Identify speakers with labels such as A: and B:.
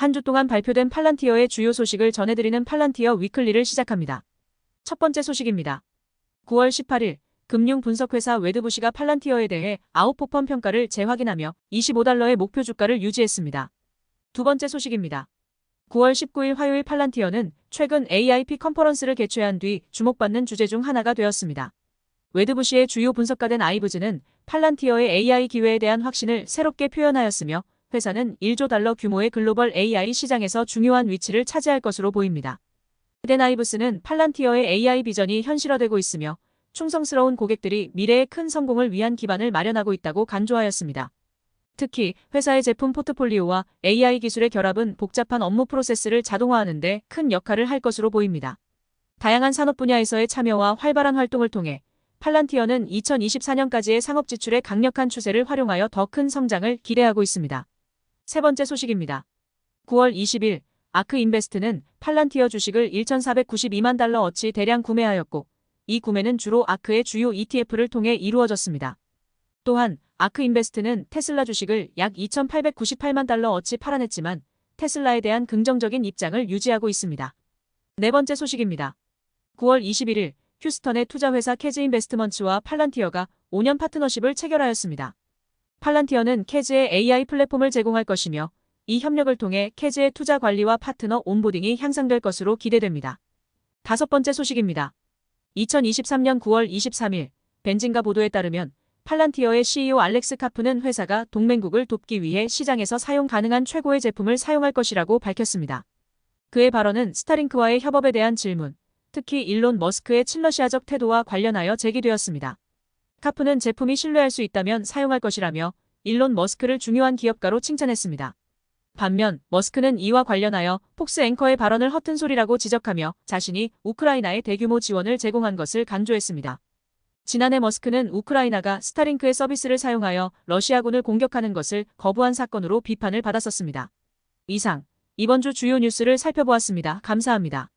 A: 한 주 동안 발표된 팔란티어의 주요 소식을 전해드리는 팔란티어 위클리를 시작합니다. 첫 번째 소식입니다. 9월 18일 금융 분석회사 웨드부시가 팔란티어에 대해 아웃포펌 평가를 재확인하며 25달러의 목표 주가를 유지했습니다. 두 번째 소식입니다. 9월 19일 화요일 팔란티어는 최근 AIP 컨퍼런스를 개최한 뒤 주목받는 주제 중 하나가 되었습니다. 웨드부시의 주요 분석가된 아이브즈는 팔란티어의 AI 기회에 대한 확신을 새롭게 표현하였으며 회사는 1조 달러 규모의 글로벌 AI 시장에서 중요한 위치를 차지할 것으로 보입니다. 댄 아이브스는 팔란티어의 AI 비전이 현실화되고 있으며 충성스러운 고객들이 미래의 큰 성공을 위한 기반을 마련하고 있다고 간조하였습니다. 특히 회사의 제품 포트폴리오와 AI 기술의 결합은 복잡한 업무 프로세스를 자동화하는 데 큰 역할을 할 것으로 보입니다. 다양한 산업 분야에서의 참여와 활발한 활동을 통해 팔란티어는 2024년까지의 상업 지출의 강력한 추세를 활용하여 더 큰 성장을 기대하고 있습니다. 세 번째 소식입니다. 9월 20일 아크 인베스트는 팔란티어 주식을 1,492만 달러 어치 대량 구매하였고 이 구매는 주로 아크의 주요 ETF를 통해 이루어졌습니다. 또한 아크 인베스트는 테슬라 주식을 약 2,898만 달러 어치 팔아냈지만 테슬라에 대한 긍정적인 입장을 유지하고 있습니다. 네 번째 소식입니다. 9월 21일 휴스턴의 투자회사 캐즈 인베스트먼츠와 팔란티어가 5년 파트너십을 체결하였습니다. 팔란티어는 캐즈의 AI 플랫폼을 제공할 것이며 이 협력을 통해 캐즈의 투자 관리와 파트너 온보딩이 향상될 것으로 기대됩니다. 다섯 번째 소식입니다. 2023년 9월 23일 벤진가 보도에 따르면 팔란티어의 CEO 알렉스 카프는 회사가 동맹국을 돕기 위해 시장에서 사용 가능한 최고의 제품을 사용할 것이라고 밝혔습니다. 그의 발언은 스타링크와의 협업에 대한 질문, 특히 일론 머스크의 친러시아적 태도와 관련하여 제기되었습니다. 카프는 제품이 신뢰할 수 있다면 사용할 것이라며 일론 머스크를 중요한 기업가로 칭찬했습니다. 반면 머스크는 이와 관련하여 폭스 앵커의 발언을 허튼 소리라고 지적하며 자신이 우크라이나에 대규모 지원을 제공한 것을 간조했습니다. 지난해 머스크는 우크라이나가 스타링크의 서비스를 사용하여 러시아군을 공격하는 것을 거부한 사건으로 비판을 받았었습니다. 이상 이번 주 주요 뉴스를 살펴보았습니다. 감사합니다.